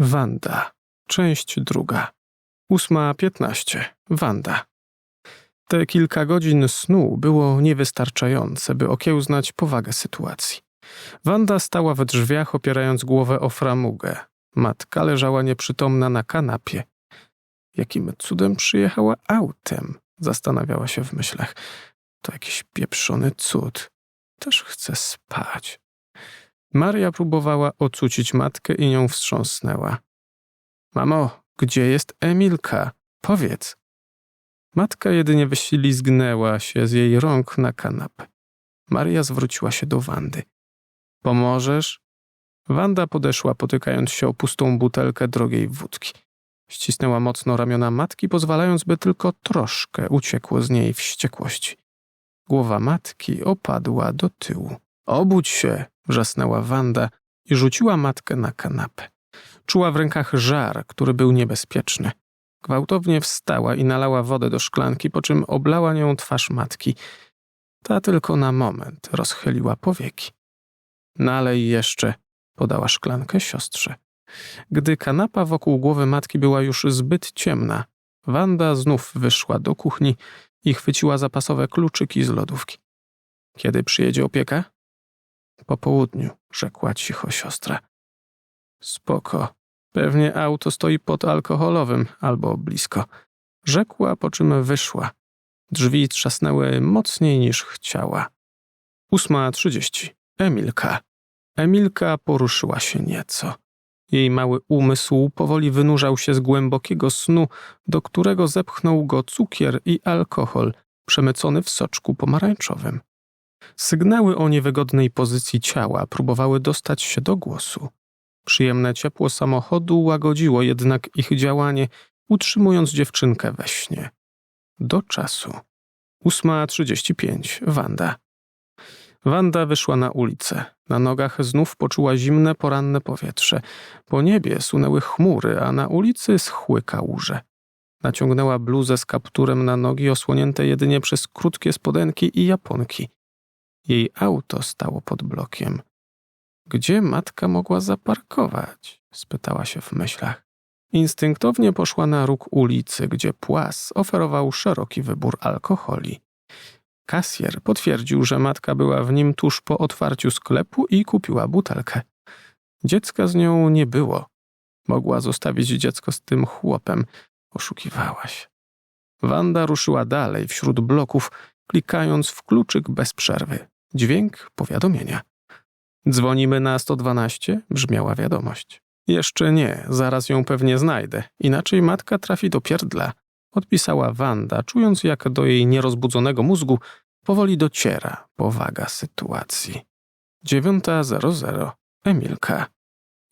Wanda. Część druga. Ósma piętnaście. Wanda. Te kilka godzin snu było niewystarczające, by okiełznać powagę sytuacji. Wanda stała w drzwiach, opierając głowę o framugę. Matka leżała nieprzytomna na kanapie. Jakim cudem przyjechała autem? Zastanawiała się w myślach. To jakiś pieprzony cud. Też chcę spać. Maria próbowała ocucić matkę i nią wstrząsnęła. Mamo, gdzie jest Emilka? Powiedz. Matka jedynie wyślizgnęła się z jej rąk na kanapę. Maria zwróciła się do Wandy. Pomożesz? Wanda podeszła, potykając się o pustą butelkę drogiej wódki. Ścisnęła mocno ramiona matki, pozwalając, by tylko troszkę uciekło z niej wściekłości. Głowa matki opadła do tyłu. Obudź się! Wrzasnęła Wanda i rzuciła matkę na kanapę. Czuła w rękach żar, który był niebezpieczny. Gwałtownie wstała i nalała wodę do szklanki, po czym oblała nią twarz matki. Ta tylko na moment rozchyliła powieki. Nalej jeszcze, podała szklankę siostrze. Gdy kanapa wokół głowy matki była już zbyt ciemna, Wanda znów wyszła do kuchni i chwyciła zapasowe kluczyki z lodówki. Kiedy przyjedzie opieka? Po południu, rzekła cicho siostra. Spoko. Pewnie auto stoi pod alkoholowym albo blisko. Rzekła, po czym wyszła. Drzwi trzasnęły mocniej niż chciała. Ósma trzydzieści. Emilka. Emilka poruszyła się nieco. Jej mały umysł powoli wynurzał się z głębokiego snu, do którego zepchnął go cukier i alkohol przemycony w soczku pomarańczowym. Sygnały o niewygodnej pozycji ciała próbowały dostać się do głosu. Przyjemne ciepło samochodu łagodziło jednak ich działanie, utrzymując dziewczynkę we śnie. Do czasu. Ósma trzydzieści pięć. Wanda. Wanda wyszła na ulicę. Na nogach znów poczuła zimne, poranne powietrze. Po niebie sunęły chmury, a na ulicy schły kałuże. Naciągnęła bluzę z kapturem na nogi, osłonięte jedynie przez krótkie spodenki i japonki. Jej auto stało pod blokiem. Gdzie matka mogła zaparkować? spytała się w myślach. Instynktownie poszła na róg ulicy, gdzie płas oferował szeroki wybór alkoholi. Kasjer potwierdził, że matka była w nim tuż po otwarciu sklepu i kupiła butelkę. Dziecka z nią nie było. Mogła zostawić dziecko z tym chłopem. Oszukiwałaś. Wanda ruszyła dalej wśród bloków, klikając w kluczyk bez przerwy. Dźwięk powiadomienia. Dzwonimy na 112, brzmiała wiadomość. Jeszcze nie, zaraz ją pewnie znajdę, inaczej matka trafi do pierdla. Odpisała Wanda, czując jak do jej nierozbudzonego mózgu powoli dociera powaga sytuacji. 9.00. Emilka.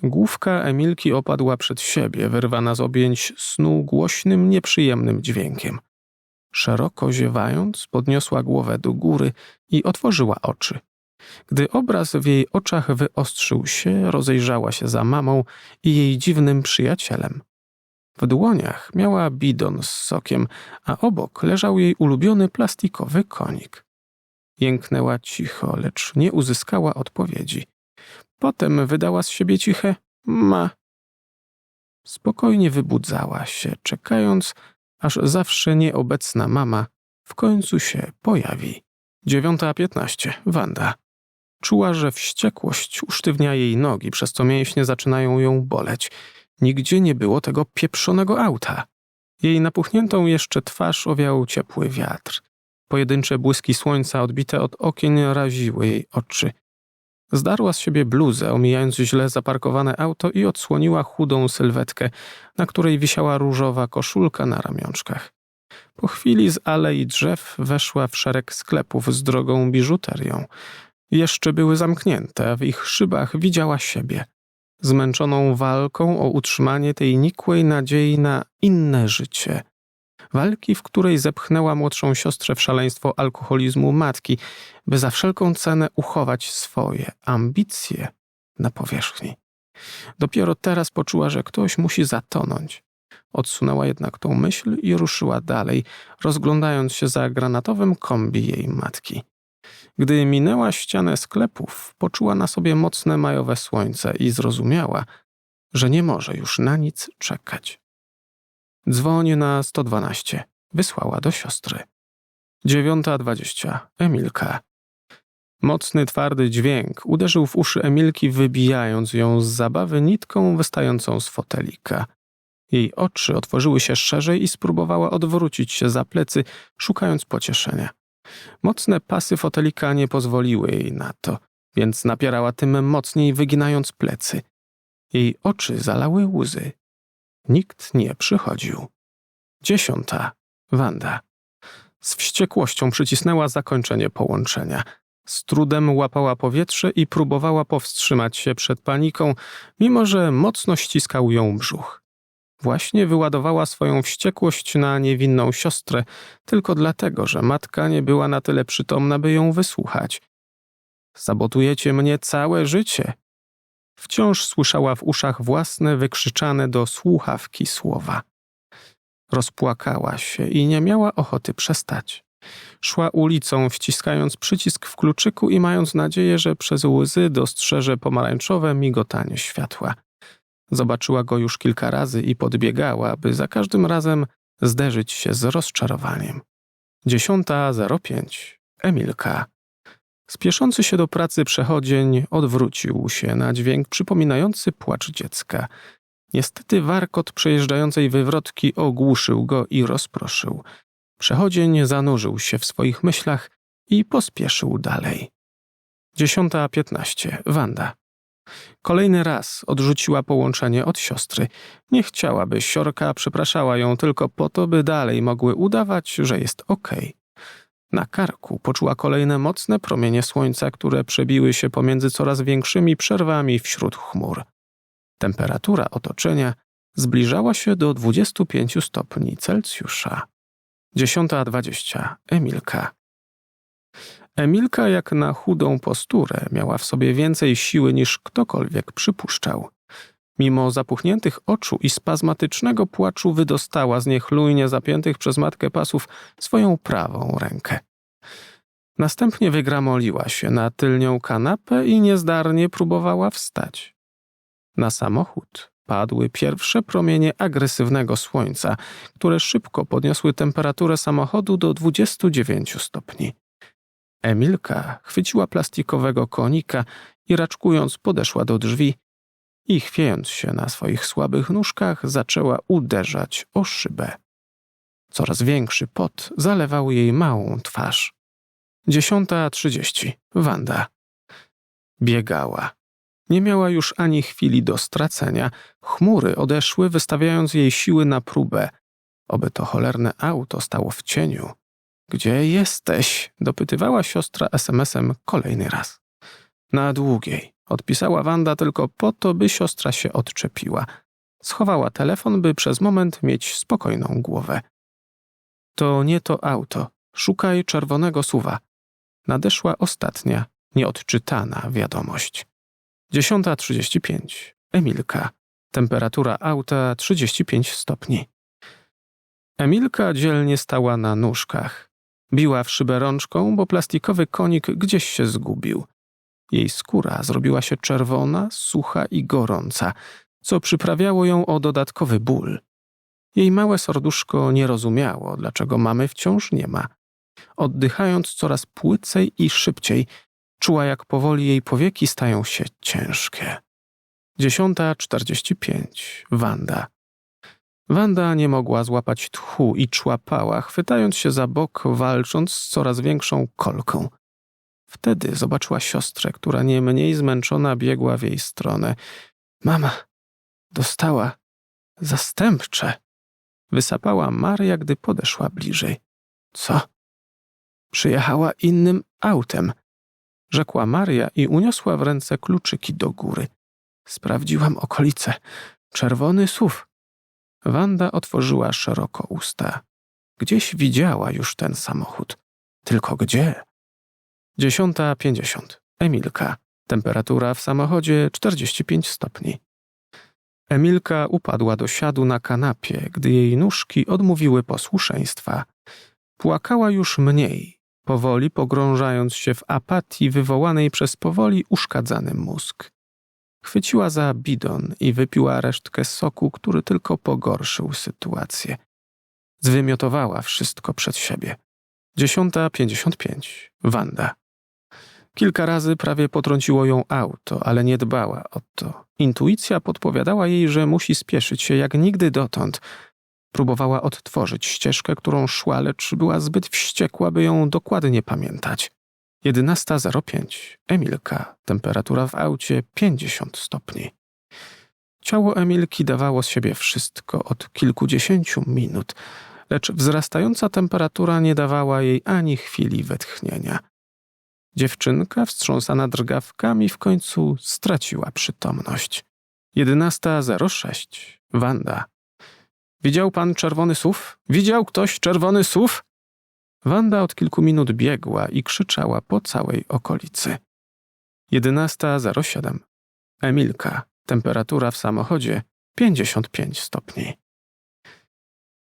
Główka Emilki opadła przed siebie, wyrwana z objęć snu głośnym, nieprzyjemnym dźwiękiem. Szeroko ziewając, podniosła głowę do góry i otworzyła oczy. Gdy obraz w jej oczach wyostrzył się, rozejrzała się za mamą i jej dziwnym przyjacielem. W dłoniach miała bidon z sokiem, a obok leżał jej ulubiony plastikowy konik. Jęknęła cicho, lecz nie uzyskała odpowiedzi. Potem wydała z siebie ciche ma. Spokojnie wybudzała się, czekając, aż zawsze nieobecna mama w końcu się pojawi. Dziewiąta piętnaście. Wanda. Czuła, że wściekłość usztywnia jej nogi, przez co mięśnie zaczynają ją boleć. Nigdzie nie było tego pieprzonego auta. Jej napuchniętą jeszcze twarz owiał ciepły wiatr. Pojedyncze błyski słońca odbite od okien raziły jej oczy. Zdarła z siebie bluzę, omijając źle zaparkowane auto i odsłoniła chudą sylwetkę, na której wisiała różowa koszulka na ramionczkach. Po chwili z alei drzew weszła w szereg sklepów z drogą biżuterią. Jeszcze były zamknięte, a w ich szybach widziała siebie. Zmęczoną walką o utrzymanie tej nikłej nadziei na inne życie. Walki, w której zepchnęła młodszą siostrę w szaleństwo alkoholizmu matki, by za wszelką cenę uchować swoje ambicje na powierzchni. Dopiero teraz poczuła, że ktoś musi zatonąć. Odsunęła jednak tą myśl i ruszyła dalej, rozglądając się za granatowym kombi jej matki. Gdy minęła ścianę sklepów, poczuła na sobie mocne majowe słońce i zrozumiała, że nie może już na nic czekać. Dzwoń na 112. Wysłała do siostry. Dziewiąta dwadzieścia. Emilka. Mocny, twardy dźwięk uderzył w uszy Emilki, wybijając ją z zabawy nitką wystającą z fotelika. Jej oczy otworzyły się szerzej i spróbowała odwrócić się za plecy, szukając pocieszenia. Mocne pasy fotelika nie pozwoliły jej na to, więc napierała tym mocniej, wyginając plecy. Jej oczy zalały łzy. Nikt nie przychodził. Dziesiąta. Wanda. Z wściekłością przycisnęła zakończenie połączenia. Z trudem łapała powietrze i próbowała powstrzymać się przed paniką, mimo że mocno ściskał ją brzuch. Właśnie wyładowała swoją wściekłość na niewinną siostrę, tylko dlatego, że matka nie była na tyle przytomna, by ją wysłuchać. Sabotujecie mnie całe życie. Wciąż słyszała w uszach własne wykrzyczane do słuchawki słowa. Rozpłakała się i nie miała ochoty przestać. Szła ulicą, wciskając przycisk w kluczyku i mając nadzieję, że przez łzy dostrzeże pomarańczowe migotanie światła. Zobaczyła go już kilka razy i podbiegała, by za każdym razem zderzyć się z rozczarowaniem. Dziesiąta zero pięć. Emilka. Spieszący się do pracy przechodzień odwrócił się na dźwięk przypominający płacz dziecka. Niestety warkot przejeżdżającej wywrotki ogłuszył go i rozproszył. Przechodzień zanurzył się w swoich myślach i pospieszył dalej. Dziesiąta piętnaście. Wanda. Kolejny raz odrzuciła połączenie od siostry. Nie chciała, by siorka przepraszała ją tylko po to, by dalej mogły udawać, że jest okej. Okay. Na karku poczuła kolejne mocne promienie słońca, które przebiły się pomiędzy coraz większymi przerwami wśród chmur. Temperatura otoczenia zbliżała się do 25 stopni Celsjusza. Dziesiąta dwadzieścia. Emilka. Emilka jak na chudą posturę miała w sobie więcej siły niż ktokolwiek przypuszczał. Mimo zapuchniętych oczu i spazmatycznego płaczu wydostała z niechlujnie zapiętych przez matkę pasów swoją prawą rękę. Następnie wygramoliła się na tylnią kanapę i niezdarnie próbowała wstać. Na samochód padły pierwsze promienie agresywnego słońca, które szybko podniosły temperaturę samochodu do 29 stopni. Emilka chwyciła plastikowego konika i raczkując podeszła do drzwi i chwiejąc się na swoich słabych nóżkach zaczęła uderzać o szybę. Coraz większy pot zalewał jej małą twarz. Dziesiąta trzydzieści. Wanda. Biegała. Nie miała już ani chwili do stracenia. Chmury odeszły, wystawiając jej siły na próbę. Oby to cholerne auto stało w cieniu. Gdzie jesteś? dopytywała siostra SMS-em kolejny raz. Na długiej. Odpisała Wanda tylko po to, by siostra się odczepiła. Schowała telefon, by przez moment mieć spokojną głowę. To nie to auto. Szukaj czerwonego suwa. Nadeszła ostatnia, nieodczytana wiadomość. 10.35. Emilka. Temperatura auta 35 stopni. Emilka dzielnie stała na nóżkach. Biła w szybę rączką, bo plastikowy konik gdzieś się zgubił. Jej skóra zrobiła się czerwona, sucha i gorąca, co przyprawiało ją o dodatkowy ból. Jej małe serduszko nie rozumiało, dlaczego mamy wciąż nie ma. Oddychając coraz płycej i szybciej, czuła jak powoli jej powieki stają się ciężkie. Dziesiąta czterdzieści pięć. Wanda. Wanda nie mogła złapać tchu i człapała, chwytając się za bok, walcząc z coraz większą kolką. Wtedy zobaczyła siostrę, która nie mniej zmęczona biegła w jej stronę. Mama, dostała zastępcze. Wysapała Maria, gdy podeszła bliżej. Co? Przyjechała innym autem, rzekła Maria i uniosła w ręce kluczyki do góry. Sprawdziłam okolice. Czerwony SUV. Wanda otworzyła szeroko usta. Gdzieś widziała już ten samochód. Tylko gdzie? Dziesiąta pięćdziesiąt. Emilka. Temperatura w samochodzie 45 stopni. Emilka upadła do siadu na kanapie, gdy jej nóżki odmówiły posłuszeństwa. Płakała już mniej, powoli pogrążając się w apatii wywołanej przez powoli uszkadzany mózg. Chwyciła za bidon i wypiła resztkę soku, który tylko pogorszył sytuację. Zwymiotowała wszystko przed siebie. Dziesiąta pięćdziesiąt pięć. Wanda. Kilka razy prawie potrąciło ją auto, ale nie dbała o to. Intuicja podpowiadała jej, że musi spieszyć się jak nigdy dotąd. Próbowała odtworzyć ścieżkę, którą szła, lecz była zbyt wściekła, by ją dokładnie pamiętać. 11.05. Emilka. Temperatura w aucie 50 stopni. Ciało Emilki dawało z siebie wszystko od kilkudziesięciu minut, lecz wzrastająca temperatura nie dawała jej ani chwili wetchnienia. Dziewczynka, wstrząsana drgawkami, w końcu straciła przytomność. 11.06. Wanda. Widział pan czerwony SUV? Widział ktoś czerwony SUV? Wanda od kilku minut biegła i krzyczała po całej okolicy. 11.07. Emilka. Temperatura w samochodzie 55 stopni.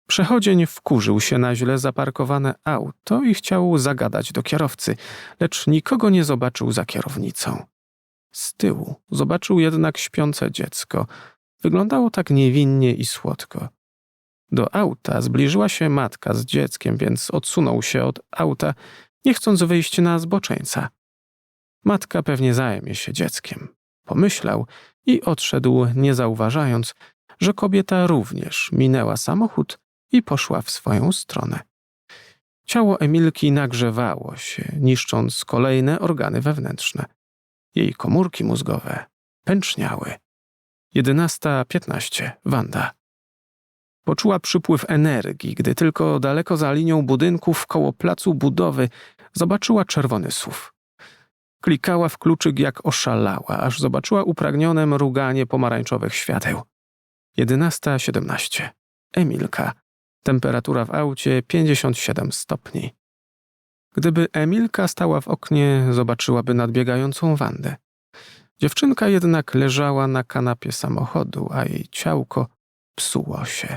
Przechodzień wkurzył się na źle zaparkowane auto i chciał zagadać do kierowcy, lecz nikogo nie zobaczył za kierownicą. Z tyłu zobaczył jednak śpiące dziecko. Wyglądało tak niewinnie i słodko. Do auta zbliżyła się matka z dzieckiem, więc odsunął się od auta, nie chcąc wyjść na zboczeńca. Matka pewnie zajmie się dzieckiem. Pomyślał i odszedł, nie zauważając, że kobieta również minęła samochód i poszła w swoją stronę. Ciało Emilki nagrzewało się, niszcząc kolejne organy wewnętrzne. Jej komórki mózgowe pęczniały. 11.15. Wanda. Poczuła przypływ energii, gdy tylko daleko za linią budynków koło placu budowy zobaczyła czerwony SUV. Klikała w kluczyk jak oszalała, aż zobaczyła upragnione mruganie pomarańczowych świateł. 11.17. Emilka. Temperatura w aucie 57 stopni. Gdyby Emilka stała w oknie, zobaczyłaby nadbiegającą Wandę. Dziewczynka jednak leżała na kanapie samochodu, a jej ciałko psuło się,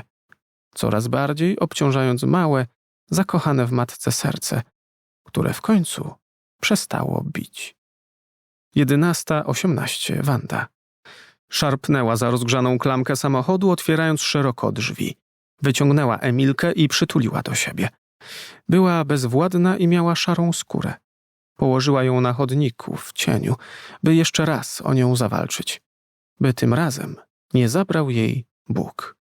coraz bardziej obciążając małe, zakochane w matce serce, które w końcu przestało bić. 11.18. Wanda. Szarpnęła za rozgrzaną klamkę samochodu, otwierając szeroko drzwi. Wyciągnęła Emilkę i przytuliła do siebie. Była bezwładna i miała szarą skórę. Położyła ją na chodniku, w cieniu, by jeszcze raz o nią zawalczyć. By tym razem nie zabrał jej Bóg.